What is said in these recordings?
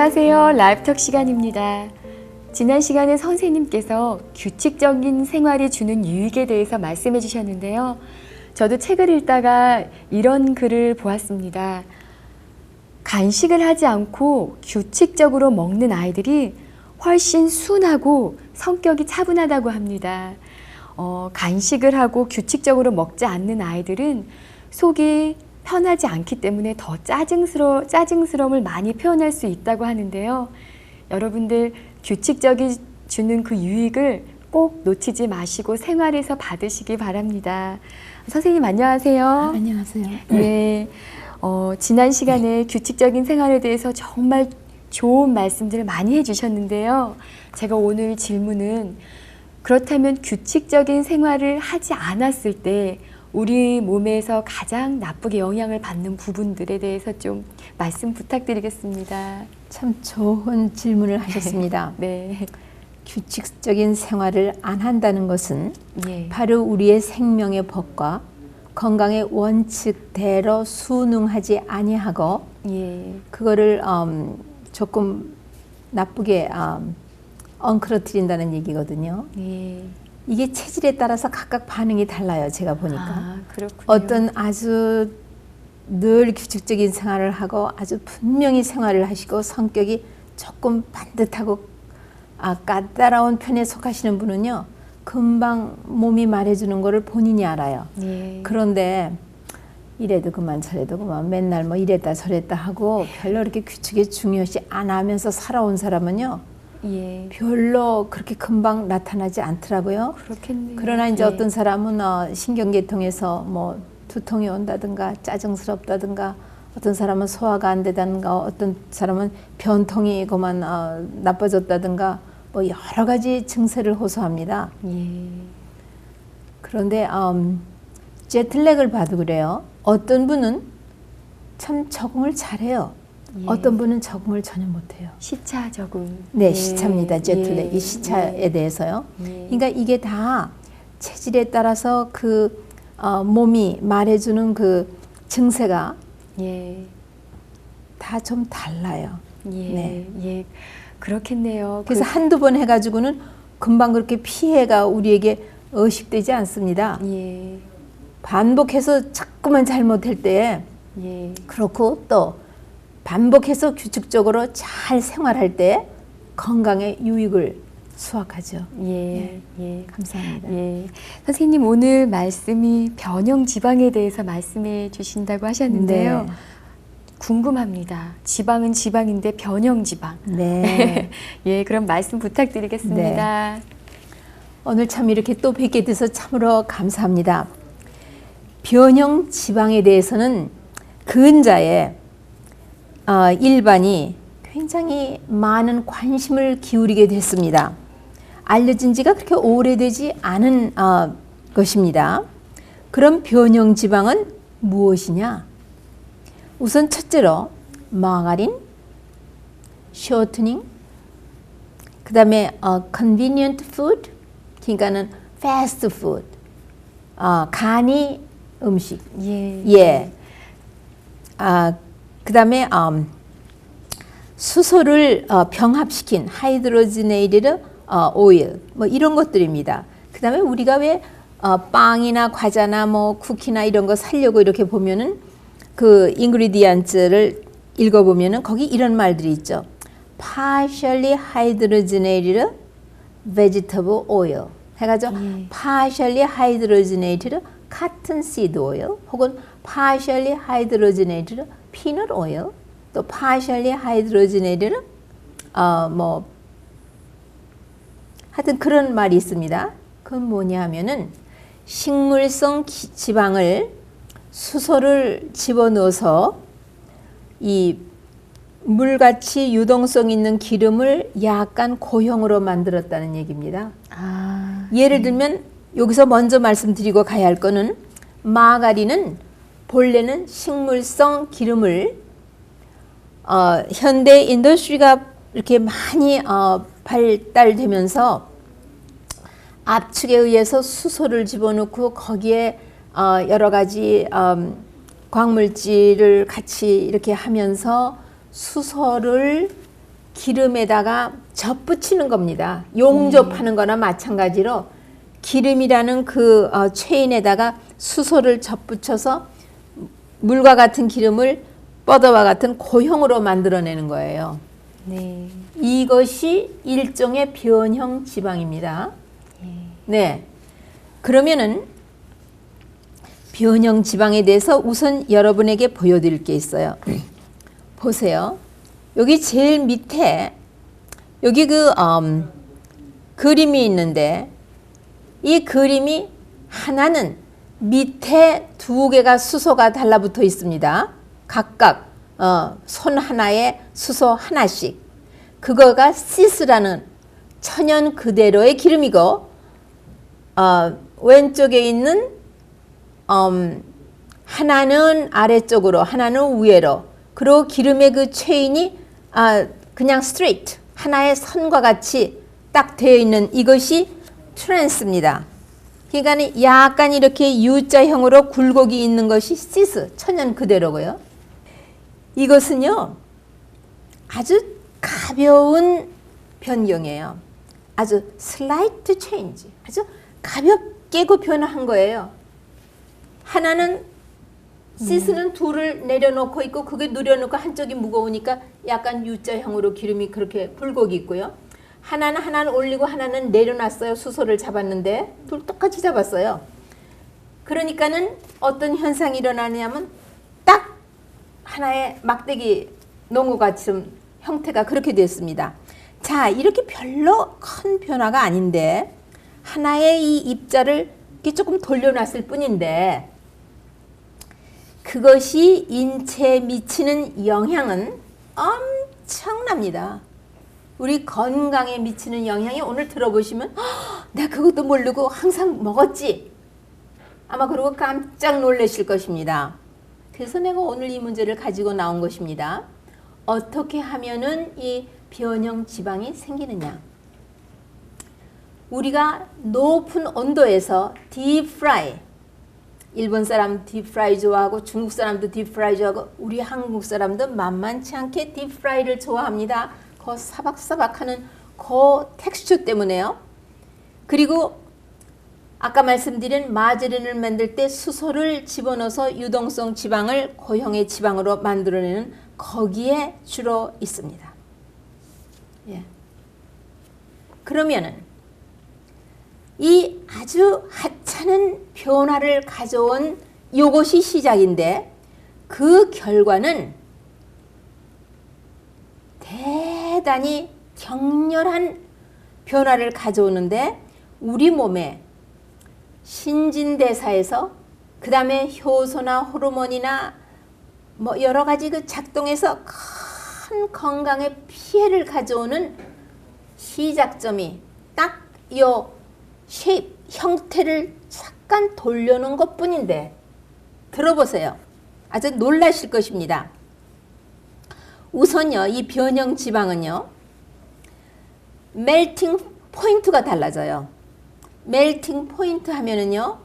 안녕하세요. 라이프톡 시간입니다. 지난 시간에 선생님께서 규칙적인 생활이 주는 유익에 대해서 말씀해 주셨는데요. 저도 책을 읽다가 이런 글을 보았습니다. 간식을 하지 않고 규칙적으로 먹는 아이들이 훨씬 순하고 성격이 차분하다고 합니다. 어, 간식을 하고 규칙적으로 먹지 않는 아이들은 속이 편하지 않기 때문에 더 짜증스러, 짜증스러움을 많이 표현할 수 있다고 하는데요. 여러분들 규칙적이 주는 그 유익을 꼭 놓치지 마시고 생활에서 받으시기 바랍니다. 선생님 안녕하세요. 안녕하세요. 네. 어, 지난 시간에 규칙적인 생활에 대해서 정말 좋은 말씀들을 많이 해주셨는데요. 제가 오늘 질문은 그렇다면 규칙적인 생활을 하지 않았을 때 우리 몸에서 가장 나쁘게 영향을 받는 부분들에 대해서 좀 말씀 부탁드리겠습니다. 참 좋은 질문을 하셨습니다. 네. 규칙적인 생활을 안 한다는 것은 예. 바로 우리의 생명의 법과 건강의 원칙대로 순응하지 아니하고 예. 그거를 음, 조금 나쁘게 음, 엉클어뜨린다는 얘기거든요. 예. 이게 체질에 따라서 각각 반응이 달라요. 제가 보니까 아. 어떤 아주 늘 규칙적인 생활을 하고 아주 분명히 생활을 하시고 성격이 조금 반듯하고 아, 까다로운 편에 속하시는 분은요 금방 몸이 말해주는 거를 본인이 알아요. 예. 그런데 이래도 그만 저래도 그만 맨날 뭐 이랬다 저랬다 하고 별로 이렇게 규칙에 중요시 안 하면서 살아온 사람은요 예. 별로 그렇게 금방 나타나지 않더라고요. 그렇겠네요. 그러나 이제 예. 어떤 사람은 어, 신경계통에서 뭐 두통이 온다든가 짜증스럽다든가 어떤 사람은 소화가 안 되다든가 어떤 사람은 변통이 그만 어, 나빠졌다든가 뭐 여러 가지 증세를 호소합니다. 예. 그런데 음, 제틀렉을 봐도 그래요. 어떤 분은 참 적응을 잘해요. 예. 어떤 분은 적응을 전혀 못해요. 시차 적응. 네, 예. 시차입니다. 제틀렉. 예. 이 시차에 예. 대해서요. 예. 그러니까 이게 다 체질에 따라서 그 어, 몸이 말해주는 그 증세가 예. 다좀 달라요. 예. 네. 예. 그렇겠네요. 그래서 그- 한두 번 해가지고는 금방 그렇게 피해가 우리에게 의식되지 않습니다. 예. 반복해서 자꾸만 잘못할 때 예. 그렇고 또 반복해서 규칙적으로 잘 생활할 때 건강에 유익을 수확하죠. 예. 예. 감사합니다. 예. 선생님 오늘 말씀이 변형 지방에 대해서 말씀해 주신다고 하셨는데요. 네. 궁금합니다. 지방은 지방인데 변형 지방. 네. 예, 그럼 말씀 부탁드리겠습니다. 오늘 참 이렇게 또 뵙게 돼서 참으로 감사합니다. 변형 지방에 대해서는 근자에 어, 일반이 굉장히 많은 관심을 기울이게 됐습니다. 알려진 지가 그렇게 오래되지 않은 어, 것입니다. 그럼 변형 지방은 무엇이냐? 우선 첫째로 마가린, 쇼트닝, 그 다음에 어, convenient food, 그러니까는 fast food, 어, 간이 음식, 예. 예. 아, 그 다음에 음, 수소를 어, 병합시킨 하이드로지네이드 어, 오일, 뭐 이런 것들입니다. 그 다음에 우리가 왜 어, 빵이나 과자나 뭐 쿠키나 이런 거 살려고 이렇게 보면은 그 인그리디언트를 읽어보면은 거기 이런 말들이 있죠. partially hydrogenated vegetable oil 해가지고 예. partially hydrogenated cotton seed oil 혹은 partially hydrogenated peanut oil 또 partially hydrogenated 어 뭐 하여튼 그런 말이 있습니다. 그건 뭐냐 하면은 식물성 기- 지방을 수소를 집어넣어서 이 물같이 유동성 있는 기름을 약간 고형으로 만들었다는 얘기입니다. 아, 예를 들면 여기서 먼저 말씀드리고 가야 할 거는 마가린은 본래는 식물성 기름을 어, 현대 인더스트리가 이렇게 많이 어, 발달되면서 압축에 의해서 수소를 집어넣고 거기에 어, 여러 가지 음, 광물질을 같이 이렇게 하면서 수소를 기름에다가 접붙이는 겁니다. 용접하는 거나 마찬가지로 기름이라는 그 어, 체인에다가 수소를 접붙여서 물과 같은 기름을 뻗어와 같은 고형으로 만들어내는 거예요. 네. 이것이 일종의 변형 지방입니다. 네. 그러면은 변형 지방에 대해서 우선 여러분에게 보여드릴 게 있어요. 보세요. 여기 제일 밑에 여기 그 음, 그림이 있는데 이 그림이 하나는 밑에 두 개가 수소가 달라붙어 있습니다. 각각 어, 손 하나에 수소 하나씩. 그거가 시스라는 천연 그대로의 기름이고 어, 왼쪽에 있는 음, 하나는 아래쪽으로 하나는 위로 그리고 기름의 그 체인이 아, 그냥 스트레이트 하나의 선과 같이 딱 되어 있는 이것이 트랜스입니다. 그러니까 약간 이렇게 U자형으로 굴곡이 있는 것이 시스 천연 그대로고요. 이것은요 아주 가벼운 변경이에요. 아주 슬라이트 체인지 아주 가볍게 그 변화한 거예요. 하나는 시스는 둘을 내려놓고 있고 그게 누려놓고 한쪽이 무거우니까 약간 U자형으로 기름이 그렇게 굴곡이 있고요. 하나는 하나는 올리고 하나는 내려놨어요. 수소를 잡았는데 둘 똑같이 잡았어요. 그러니까는 어떤 현상이 일어나냐면 딱 하나의 막대기 농구같이 형태가 그렇게 됐습니다. 자, 이렇게 별로 큰 변화가 아닌데 하나의 이 입자를 이렇게 조금 돌려놨을 뿐인데 그것이 인체에 미치는 영향은 엄청납니다. 우리 건강에 미치는 영향이 오늘 들어보시면 "헉, 내가 그것도 모르고 항상 먹었지. 아마 그러고 깜짝 놀라실 것입니다. 그래서 내가 오늘 이 문제를 가지고 나온 것입니다. 어떻게 하면은 이 변형 지방이 생기느냐? 우리가 높은 온도에서 딥프라이 일본 사람 딥프라이 좋아하고 중국 사람도 딥프라이 좋아하고 우리 한국 사람도 만만치 않게 딥프라이를 좋아합니다. 그 사박사박하는 그 텍스처 때문에요. 그리고 아까 말씀드린 마제린을 만들 때 수소를 집어넣어서 유동성 지방을 고형의 지방으로 만들어내는 거기에 주로 있습니다. 예. 그러면은 이 아주 하찮은 변화를 가져온 요것이 시작인데 그 결과는 대 단히 격렬한 변화를 가져오는데 우리 몸에 신진대사에서 그 다음에 효소나 호르몬이나 뭐 여러 가지 그 작동에서 큰 건강에 피해를 가져오는 시작점이 딱 요 쉐입, 형태를 잠깐 돌려놓은 것 뿐인데 들어보세요. 아주 놀라실 것입니다. 우선요, 이 변형 지방은요, 멜팅 포인트가 달라져요. 멜팅 포인트 하면은요,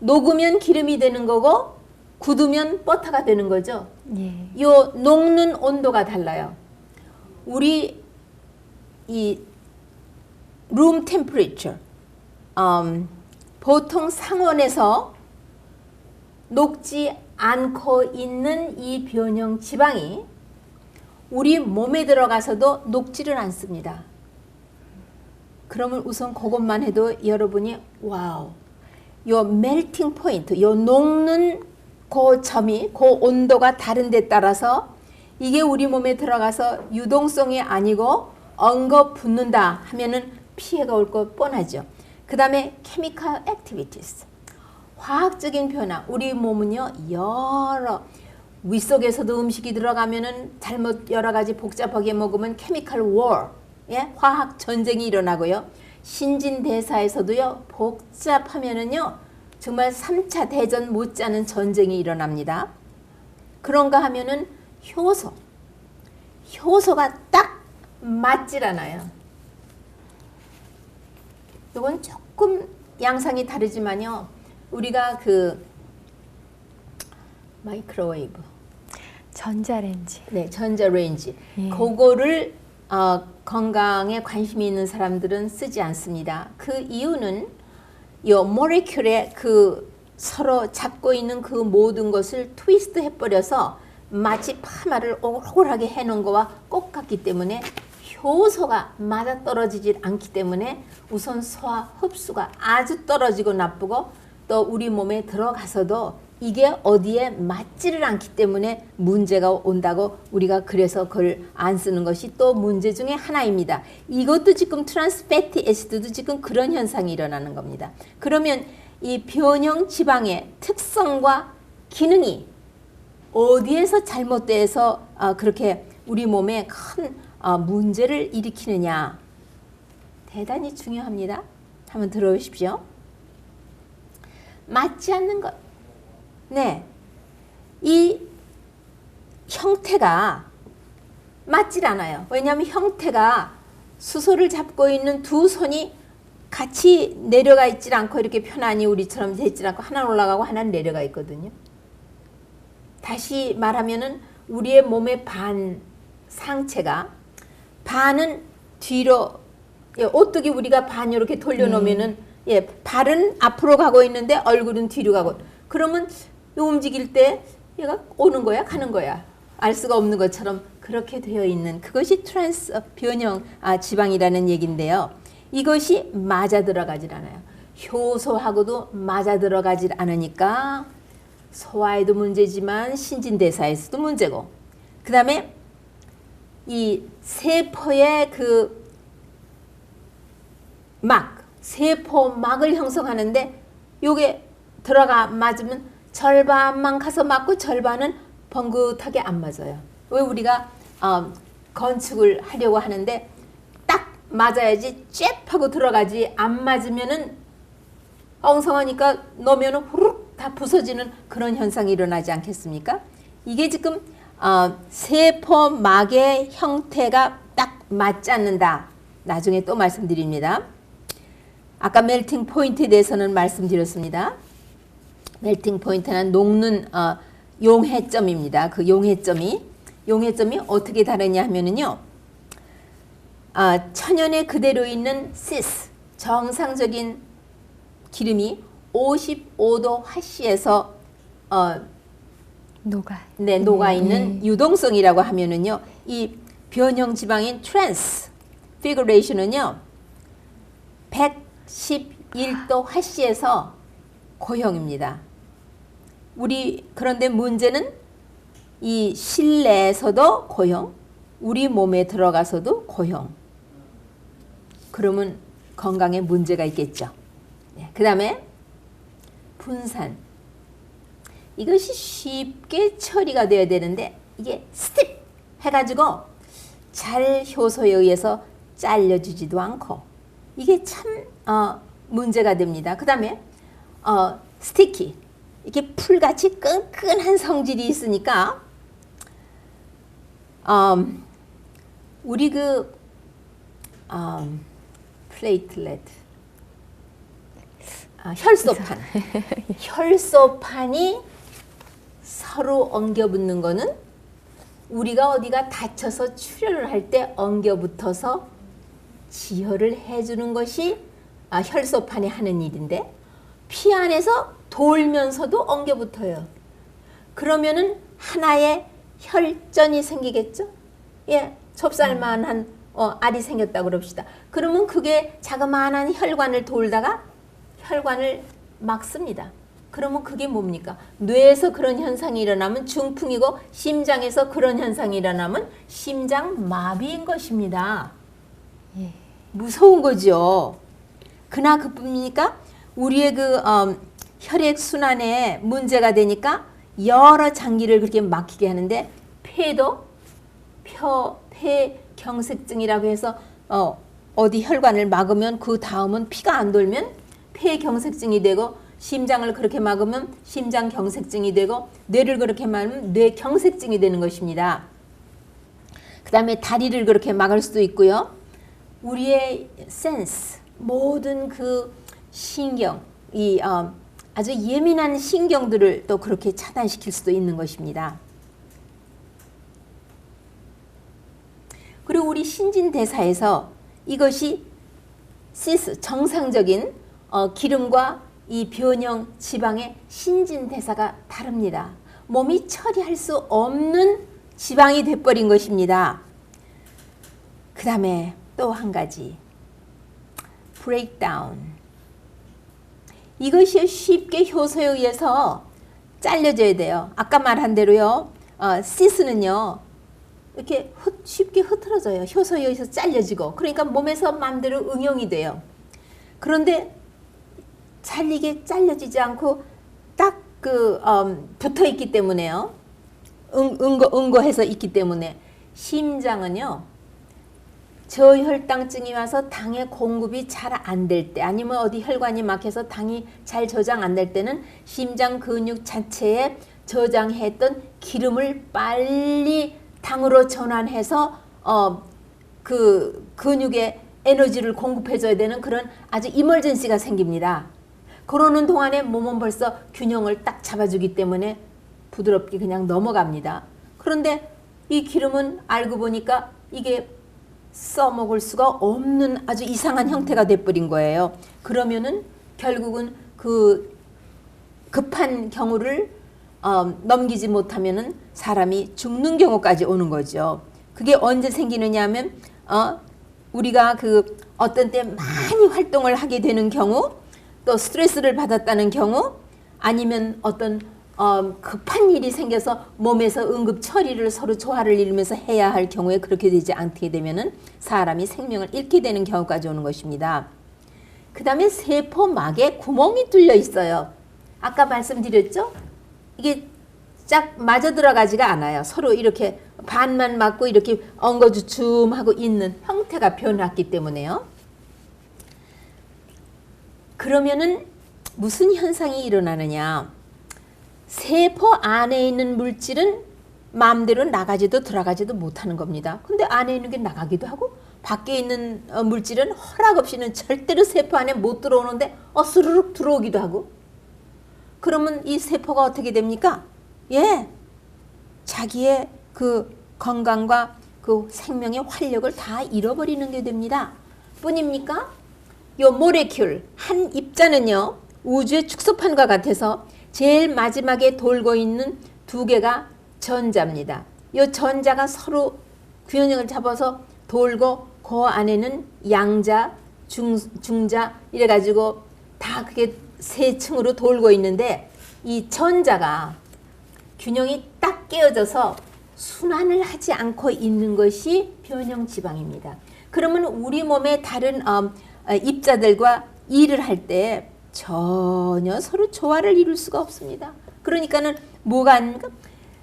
녹으면 기름이 되는 거고, 굳으면 버터가 되는 거죠. 예. 요 녹는 온도가 달라요. 우리 이 room temperature 음, 보통 상온에서 녹지 않고 있는 이 변형 지방이 우리 몸에 들어가서도 녹지를 않습니다. 그러면 우선 그것만 해도 여러분이 와우, 요 멜팅 포인트, 요 녹는 그 점이 그 온도가 다른 데 따라서 이게 우리 몸에 들어가서 유동성이 아니고 엉거 붙는다 하면은 피해가 올거 뻔하죠. 그 다음에 chemical activities. 화학적인 변화. 우리 몸은요, 여러, 윗속에서도 음식이 들어가면은 잘못 여러 가지 복잡하게 먹으면 chemical war. 예? 화학 전쟁이 일어나고요. 신진대사에서도요, 복잡하면은요, 정말 3차 대전 못지않은 전쟁이 일어납니다. 그런가 하면은 효소. 효소가 딱 맞질 않아요. 이건 조금 양상이 다르지만요. 우리가 그 마이크로웨이브, 전자레인지. 네, 전자레인지, 예. 그거를 어, 건강에 관심이 있는 사람들은 쓰지 않습니다. 그 이유는 요 모레큘의 그 서로 잡고 있는 그 모든 것을 트위스트 해버려서 마치 파마를 오글오글하게 해놓은 거와 똑 같기 때문에 효소가 맞아 떨어지질 않기 때문에 우선 소화 흡수가 아주 떨어지고 나쁘고 또 우리 몸에 들어가서도 이게 어디에 맞지를 않기 때문에 문제가 온다고 우리가 그래서 그걸 안 쓰는 것이 또 문제 중에 하나입니다. 이것도 지금 트랜스패티 애시드도 지금 그런 현상이 일어나는 겁니다. 그러면 이 변형 지방의 특성과 기능이 어디에서 잘못돼서 아, 그렇게 우리 몸에 큰 아, 문제를 일으키느냐 대단히 중요합니다. 한번 들어보십시오. 맞지 않는 것. 네. 이 형태가 맞질 않아요. 왜냐하면 형태가 수소를 잡고 있는 두 손이 같이 내려가 있질 않고 이렇게 편안히 우리처럼 되질 않고 하나는 올라가고 하나는 내려가 있거든요. 다시 말하면은 우리의 몸의 반 상체가 반은 뒤로 예, 오뚜기 우리가 반 이렇게 돌려놓으면은 예 발은 앞으로 가고 있는데 얼굴은 뒤로 가고 그러면 요 움직일 때 얘가 오는 거야 가는 거야 알 수가 없는 것처럼 그렇게 되어 있는 그것이 트랜스 변형 아, 지방이라는 얘기인데요. 이것이 맞아 들어가질 않아요. 효소하고도 맞아 들어가질 않으니까 소화에도 문제지만 신진대사에서도 문제고 그 다음에 이 세포의 그 막, 세포막을 형성하는데 요게 들어가 맞으면 절반만 가서 맞고 절반은 번긋하게 안 맞아요. 왜 우리가 어, 건축을 하려고 하는데 딱 맞아야지 쬐 하고 들어가지 안 맞으면은 엉성하니까 넣으면 후룩 다 부서지는 그런 현상이 일어나지 않겠습니까? 이게 지금 어, 세포막의 형태가 딱 맞지 않는다. 나중에 또 말씀드립니다. 아까 멜팅 포인트에 대해서는 말씀드렸습니다. 멜팅 포인트는 녹는 어, 용해점입니다. 그 용해점이 용해점이 어떻게 다르냐 하면은요. 아, 천연에 그대로 있는 시스 정상적인 기름이 55도 화씨에서 어, 녹아. 네, 녹아 있는 유동성이라고 하면은요. 이 변형 지방인 트랜스 피그레이션은요. 111도 화씨에서 고형입니다. 우리 그런데 문제는 이 실내에서도 고형, 우리 몸에 들어가서도 고형. 그러면 건강에 문제가 있겠죠. 네, 그 다음에 분산. 이것이 쉽게 처리가 돼야 되는데 이게 스틱 해가지고 잘 효소에 의해서 잘려지지도 않고 이게 참 어, 문제가 됩니다. 그 다음에 어, 스티키 이렇게 풀같이 끈끈한 성질이 있으니까 음, 우리 그 음, 플레이틀렛. 아, 혈소판. 혈소판이 서로 엉겨붙는 거는 우리가 어디가 다쳐서 출혈을 할 때 엉겨붙어서 지혈을 해주는 것이 아, 혈소판이 하는 일인데 피 안에서 돌면서도 엉겨붙어요. 그러면은 하나의 혈전이 생기겠죠? 예, 좁쌀만한 어, 알이 생겼다 그럽시다. 그러면 그게 자그마한 혈관을 돌다가 혈관을 막습니다. 그러면 그게 뭡니까? 뇌에서 그런 현상이 일어나면 중풍이고 심장에서 그런 현상이 일어나면 심장 마비인 것입니다. 예. 무서운 거죠. 그나 그뿐입니까? 우리의 그 음, 혈액 순환에 문제가 되니까 여러 장기를 그렇게 막히게 하는데 폐도 표, 폐경색증이라고 해서 어, 어디 혈관을 막으면 그 다음은 피가 안 돌면 폐 경색증이 되고 심장을 그렇게 막으면 심장 경색증이 되고 뇌를 그렇게 막으면 뇌 경색증이 되는 것입니다. 그 다음에 다리를 그렇게 막을 수도 있고요. 우리의 센스 모든 그 신경 이 어, 아주 예민한 신경들을 또 그렇게 차단시킬 수도 있는 것입니다. 그리고 우리 신진대사에서 이것이 시스 정상적인 어, 기름과 이 변형 지방의 신진대사가 다릅니다. 몸이 처리할 수 없는 지방이 돼버린 것입니다. 그 다음에 또 한 가지 이 것이 쉽게 효소에 의해서 잘려져야 돼요. 아까 말한 대로요. 어, 시스는요. 이렇게 흩, 쉽게 흐트러져요. 효소에 의해서 잘려지고. 그러니까 몸에서 마음대로 응용이 돼요. 그런데 잘리게 잘려지지 않고 딱그 음, 붙어 있기 때문에요. 응, 응거, 응거해서 있기 때문에 심장은요. 저혈당증이 와서 당의 공급이 잘 안 될 때 아니면 어디 혈관이 막혀서 당이 잘 저장 안 될 때는 심장 근육 자체에 저장했던 기름을 빨리 당으로 전환해서 어 그 근육에 에너지를 공급해 줘야 되는 그런 아주 이멀전시가 생깁니다. 그러는 동안에 몸은 벌써 균형을 딱 잡아주기 때문에 부드럽게 그냥 넘어갑니다. 그런데 이 기름은 알고 보니까 이게 써먹을 수가 없는 아주 이상한 형태가 돼버린 거예요. 그러면은 결국은 그 급한 경우를 어, 넘기지 못하면은 사람이 죽는 경우까지 오는 거죠. 그게 언제 생기느냐 하면 어, 우리가 그 어떤 때 많이 활동을 하게 되는 경우 또 스트레스를 받았다는 경우 아니면 어떤 어, 급한 일이 생겨서 몸에서 응급 처리를 서로 조화를 이루면서 해야 할 경우에 그렇게 되지 않게 되면은 사람이 생명을 잃게 되는 경우까지 오는 것입니다. 그 다음에 세포막에 구멍이 뚫려 있어요. 아까 말씀드렸죠? 이게 쫙 맞아 들어가지가 않아요. 서로 이렇게 반만 맞고 이렇게 엉거주춤하고 있는 형태가 변했기 때문에요. 그러면은 무슨 현상이 일어나느냐? 세포 안에 있는 물질은 마음대로 나가지도 들어가지도 못하는 겁니다. 근데 안에 있는 게 나가기도 하고 밖에 있는 어, 물질은 허락 없이는 절대로 세포 안에 못 들어오는데 어스르륵 들어오기도 하고 그러면 이 세포가 어떻게 됩니까? 예, 자기의 그 건강과 그 생명의 활력을 다 잃어버리는 게 됩니다. 뿐입니까? 요 모레큘 한 입자는요 우주의 축소판과 같아서 제일 마지막에 돌고 있는 두 개가 전자입니다. 이 전자가 서로 균형을 잡아서 돌고 그 안에는 양자, 중, 중자 이래가지고 다 그게 세 층으로 돌고 있는데 이 전자가 균형이 딱 깨어져서 순환을 하지 않고 있는 것이 변형 지방입니다. 그러면 우리 몸의 다른 어, 입자들과 일을 할 때 전혀 서로 조화를 이룰 수가 없습니다. 그러니까는 뭐가 아닙니까?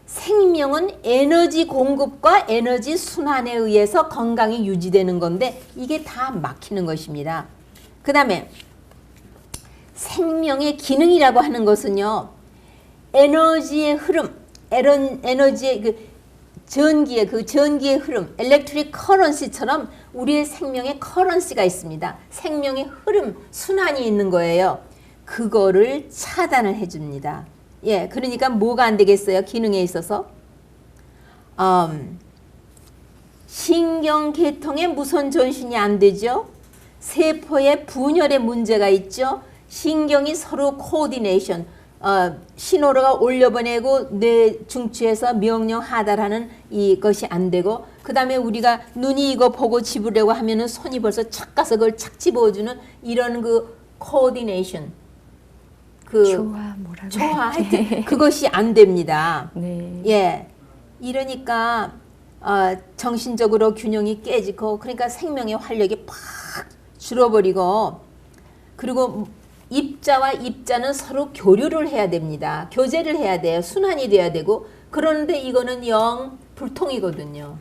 생명은 에너지 공급과 에너지 순환에 의해서 건강이 유지되는 건데 이게 다 막히는 것입니다. 그 다음에 생명의 기능이라고 하는 것은요. 에너지의 흐름, 에너지의 그 전기의 그 전기의 흐름, 엘렉트릭 커런시처럼 우리의 생명의 커런시가 있습니다. 생명의 흐름, 순환이 있는 거예요. 그거를 차단을 해줍니다. 예, 그러니까 뭐가 안 되겠어요? 기능에 있어서 음, 신경계통의 무선 전신이 안 되죠. 세포의 분열의 문제가 있죠. 신경이 서로 코디네이션, 어, 신호가 올려보내고 뇌 중추에서 명령 하달하는 이것이 안 되고 그 다음에 우리가 눈이 이거 보고 집으려고 하면은 손이 벌써 착 가서 그걸 착 집어주는 이런 그 코디네이션 그 조화 뭐라고 조화 하여튼 돼? 그것이 안 됩니다. 네. 예. 이러니까 어, 정신적으로 균형이 깨지고 그러니까 생명의 활력이 팍 줄어버리고 그리고 입자와 입자는 서로 교류를 해야 됩니다. 교제를 해야 돼요. 순환이 돼야 되고 그런데 이거는 영 불통이거든요.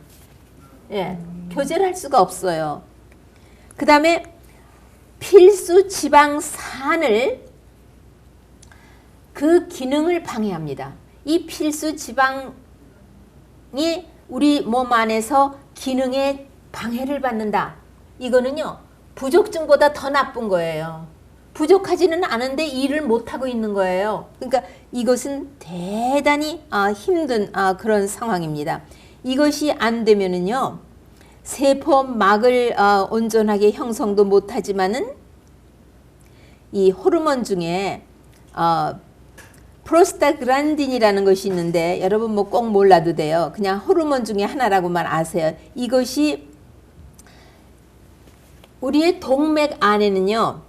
예. 교제를 할 수가 없어요. 그 다음에 필수 지방산을 그 기능을 방해합니다. 이 필수 지방이 우리 몸 안에서 기능에 방해를 받는다. 이거는요, 부족증보다 더 나쁜 거예요. 부족하지는 않은데 일을 못하고 있는 거예요. 그러니까 이것은 대단히 아, 힘든 아, 그런 상황입니다. 이것이 안 되면은요, 세포막을 어, 온전하게 형성도 못하지만은 이 호르몬 중에 어, 프로스타그란딘이라는 것이 있는데 여러분 뭐 꼭 몰라도 돼요. 그냥 호르몬 중에 하나라고만 아세요. 이것이 우리의 동맥 안에는요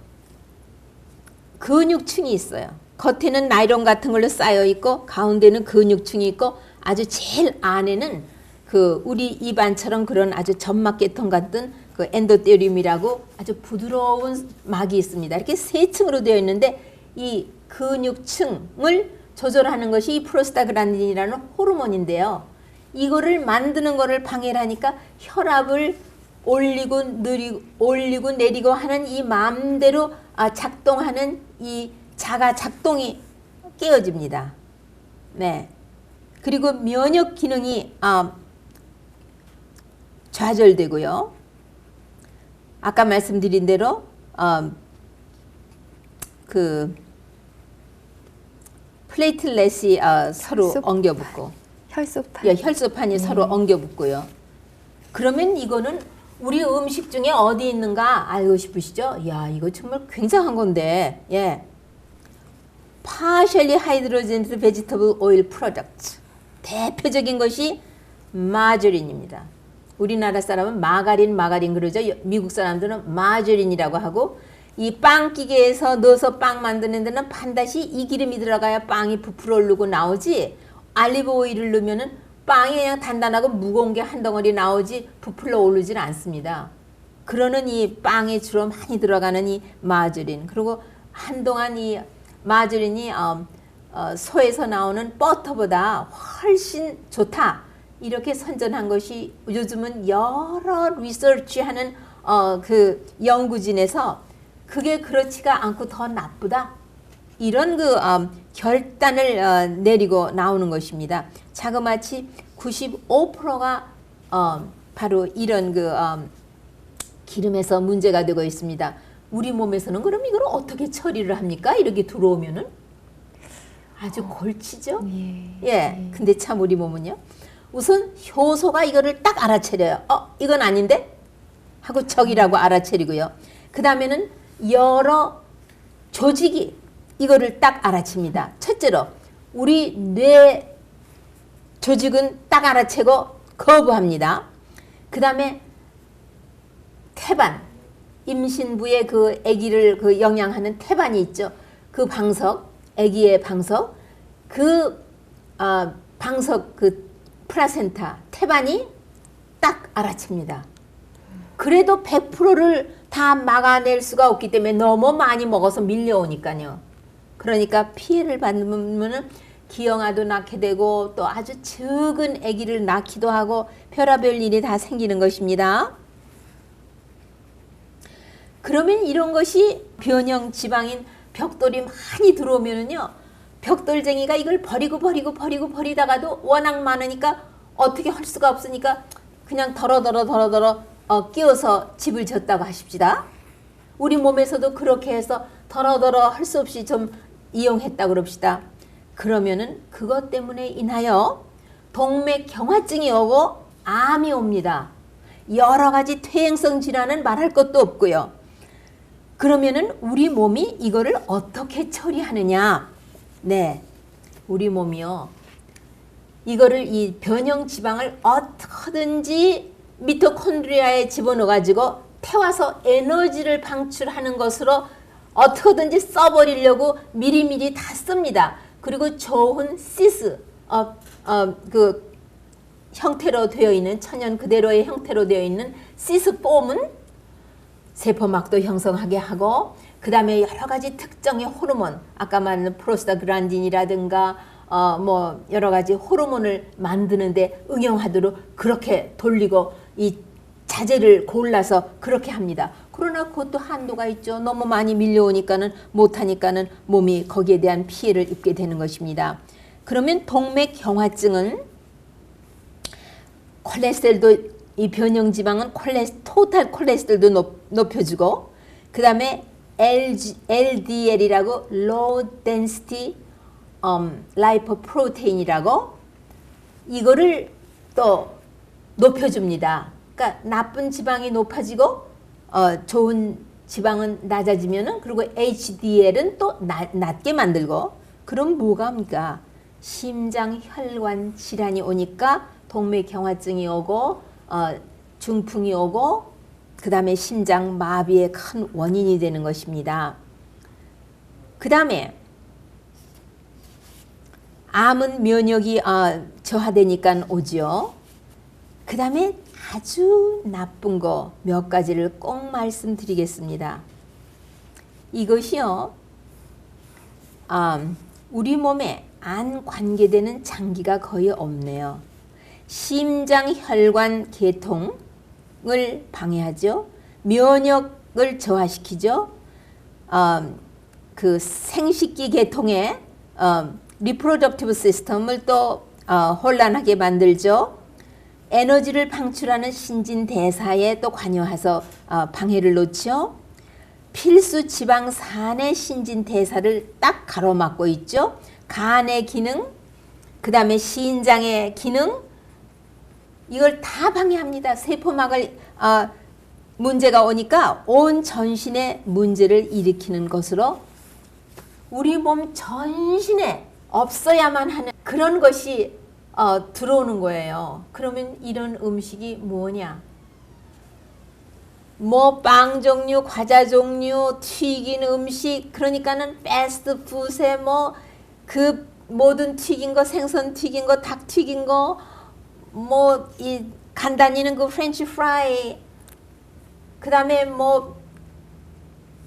근육층이 있어요. 겉에는 나이론 같은 걸로 쌓여 있고 가운데는 근육층이 있고 아주 제일 안에는 그 우리 입안처럼 그런 아주 점막계통 같은 그 엔도테리움이라고 아주 부드러운 막이 있습니다. 이렇게 세 층으로 되어 있는데 이 근육층을 조절하는 것이 이 프로스타그란딘이라는 호르몬인데요. 이거를 만드는 거를 방해를 하니까 혈압을 올리고 느리고 올리고 내리고 하는 이 마음대로 아, 작동하는 이 자가 작동이 깨어집니다. 네. 그리고 면역 기능이 아, 좌절되고요. 아까 말씀드린 대로 어, 그 플레이틀렛이 어, 서로 혈소- 엉겨붙고 혈소판. 예, 혈소판이 서로 엉겨붙고요. 그러면 이거는 우리 음식 중에 어디 있는가 알고 싶으시죠? 야, 이거 정말 굉장한 건데. 예. partially hydrogenated vegetable oil product. 대표적인 것이 마저린입니다. 우리나라 사람은 마가린 마가린 그러죠. 여- 미국 사람들은 마저린이라고 하고 이 빵 기계에서 넣어서 빵 만드는 데는 반드시 이 기름이 들어가야 빵이 부풀어 오르고 나오지. 알리브 오일을 넣으면은 빵이 그냥 단단하고 무거운 게 한 덩어리 나오지 부풀러 오르질 않습니다. 그러는 이 빵에 주로 많이 들어가는 이 마저린 그리고 한동안 이 마저린이 어, 어, 소에서 나오는 버터보다 훨씬 좋다 이렇게 선전한 것이 요즘은 여러 리서치하는 어, 그 연구진에서 그게 그렇지가 않고 더 나쁘다 이런 그 어, 결단을 어, 내리고 나오는 것입니다. 자그마치 95%가 어, 바로 이런 그 어, 기름에서 문제가 되고 있습니다. 우리 몸에서는 그럼 이걸 어떻게 처리를 합니까? 이렇게 들어오면은 아주 골치죠. 예. 예. 근데 참 우리 몸은요. 우선 효소가 이거를 딱 알아차려요. 어, 이건 아닌데? 하고 적이라고 알아차리고요. 그 다음에는 여러 조직이 이거를 딱 알아챕니다. 첫째로 우리 뇌 조직은 딱 알아채고 거부합니다. 그 다음에 태반, 임신부의 그 아기를 그 영양하는 태반이 있죠. 그 방석, 아기의 방석, 그 아, 방석 그 플라센타 태반이 딱 알아챕니다. 그래도 100%를 다 막아낼 수가 없기 때문에 너무 많이 먹어서 밀려오니까요. 그러니까 피해를 받으면은 기형아도 낳게 되고 또 아주 적은 아기를 낳기도 하고 별하별 일이 다 생기는 것입니다. 그러면 이런 것이 변형 지방인 벽돌이 많이 들어오면은요. 벽돌쟁이가 이걸 버리고 버리고 버리고 버리다가도 워낙 많으니까 어떻게 할 수가 없으니까 그냥 덜어덜어 덜어덜어 어, 끼워서 집을 졌다고 하십시다. 우리 몸에서도 그렇게 해서 덜어덜어 할 수 없이 좀 이용했다 그럽시다. 그러면은 그것 때문에 인하여 동맥 경화증이 오고 암이 옵니다. 여러 가지 퇴행성 질환은 말할 것도 없고요. 그러면은 우리 몸이 이거를 어떻게 처리하느냐? 네. 우리 몸이요. 이거를 이 변형 지방을 어떻게든지 미토콘드리아에 집어넣어 가지고 태워서 에너지를 방출하는 것으로 어떻게든지 써버리려고 미리미리 다 씁니다. 그리고 좋은 시스, 어, 어, 그 형태로 되어 있는 천연 그대로의 형태로 되어 있는 시스 폼은 세포막도 형성하게 하고 그 다음에 여러 가지 특정의 호르몬 아까 말한 프로스타그란딘이라든가 어 뭐 여러 가지 호르몬을 만드는데 응용하도록 그렇게 돌리고 이 자재를 골라서 그렇게 합니다. 그러나 그것도 한도가 있죠. 너무 많이 밀려오니까는 못하니까는 몸이 거기에 대한 피해를 입게 되는 것입니다. 그러면 동맥 경화증은 콜레스테롤도 이 변형 지방은 콜레스 토탈 콜레스테롤도 높, 높여주고 그 다음에 LDL이라고 low density um, lipoprotein이라고 이거를 또 높여줍니다. 그러니까 나쁜 지방이 높아지고 어, 좋은 지방은 낮아지면은 그리고 HDL은 또 낮, 낮게 만들고 그럼 뭐가 합니까? 심장 혈관 질환이 오니까 동맥경화증이 오고 어, 중풍이 오고 그 다음에 심장 마비의 큰 원인이 되는 것입니다. 그 다음에 암은 면역이 어, 저하되니까 오죠. 그 다음에 아주 나쁜 거 몇 가지를 꼭 말씀드리겠습니다. 이것이요, 음, 우리 몸에 안 관계되는 장기가 거의 없네요. 심장 혈관 계통을 방해하죠. 면역을 저하시키죠. 음, 그 생식기 계통의 음, 리프로덕티브 시스템을 또 어, 혼란하게 만들죠. 에너지를 방출하는 신진 대사에 또 관여해서 어, 방해를 놓죠. 필수 지방 산의 신진 대사를 딱 가로막고 있죠. 간의 기능, 그 다음에 신장의 기능, 이걸 다 방해합니다. 세포막을 어, 문제가 오니까 온 전신에 문제를 일으키는 것으로 우리 몸 전신에 없어야만 하는 그런 것이 어, 들어오는 거예요. 그러면 이런 음식이 뭐냐? 뭐 빵 종류, 과자 종류, 튀긴 음식, 그러니까는 패스트푸드에 뭐 그 모든 튀긴 거, 생선 튀긴 거, 닭 튀긴 거, 뭐 이 간단히는 그 프렌치 프라이, 그 다음에 뭐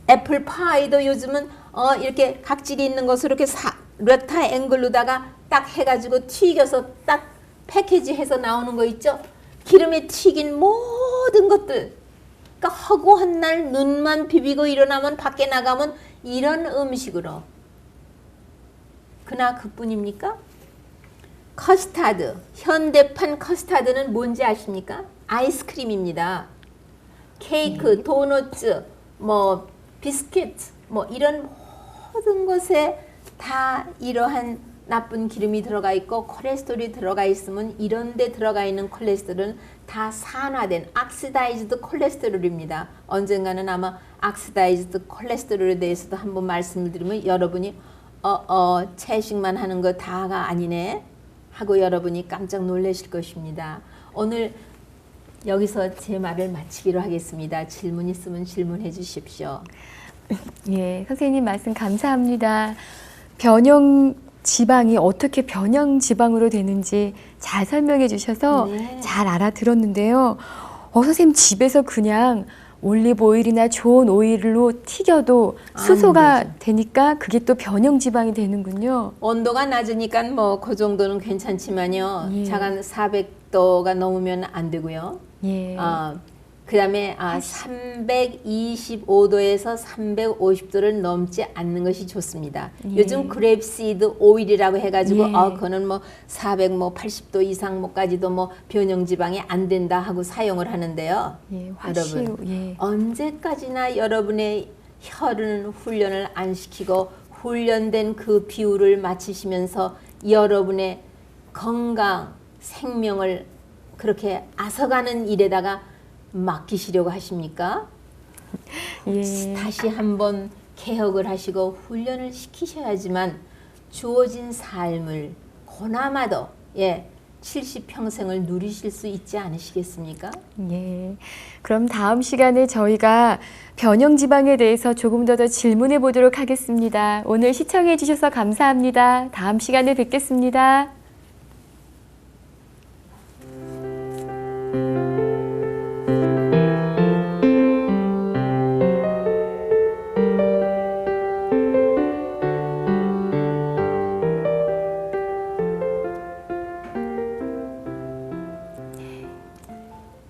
애플 파이도 요즘은 어 이렇게 각질이 있는 것으로 이렇게 사, 레타 앵글로다가 딱 해가지고 튀겨서 딱 패키지해서 나오는 거 있죠? 기름에 튀긴 모든 것들. 그러니까 허구한 날 눈만 비비고 일어나면 밖에 나가면 이런 음식으로. 그나 그뿐입니까? 커스타드, 현대판 커스타드는 뭔지 아십니까? 아이스크림입니다. 케이크, 도너츠, 뭐 비스킷, 뭐 이런 모든 것에 다 이러한 나쁜 기름이 들어가 있고 콜레스테롤이 들어가 있으면 이런 데 들어가 있는 콜레스테롤은 다 산화된 악시다이즈드 콜레스테롤입니다. 언젠가는 아마 악시다이즈드 콜레스테롤에 대해서도 한번 말씀을 드리면 여러분이 어어 채식만 하는 거 다가 아니네 하고 여러분이 깜짝 놀라실 것입니다. 오늘 여기서 제 말을 마치기로 하겠습니다. 질문 있으면 질문해 주십시오. 예, 선생님 말씀 감사합니다. 변형 지방이 어떻게 변형 지방으로 되는지 잘 설명해 주셔서 네. 잘 알아들었는데요. 어, 선생님 집에서 그냥 올리브 오일이나 좋은 오일로 튀겨도 안 수소가 되죠. 되니까 그게 또 변형 지방이 되는군요. 온도가 낮으니까 뭐 그 정도는 괜찮지만요. 예. 자간 400도가 넘으면 안 되고요. 예. 아, 그 다음에 아 325도에서 350도를 넘지 않는 것이 좋습니다. 예. 요즘 그랩시드 오일이라고 해가지고 예. 아 그거는 뭐 400, 뭐 80도 이상 뭐까지도 뭐 변형 지방이 안 된다 하고 사용을 하는데요. 예, 여러분 예. 언제까지나 여러분의 혈은 훈련을 안 시키고 훈련된 그 비율을 맞추시면서 여러분의 건강, 생명을 그렇게 앗아가는 일에다가 맡기시려고 하십니까? 예. 다시 한번 개혁을 하시고 훈련을 시키셔야지만 주어진 삶을 고나마도 예 70평생을 누리실 수 있지 않으시겠습니까? 예. 그럼 다음 시간에 저희가 변형 지방에 대해서 조금 더 더 질문해 보도록 하겠습니다. 오늘 시청해 주셔서 감사합니다. 다음 시간에 뵙겠습니다.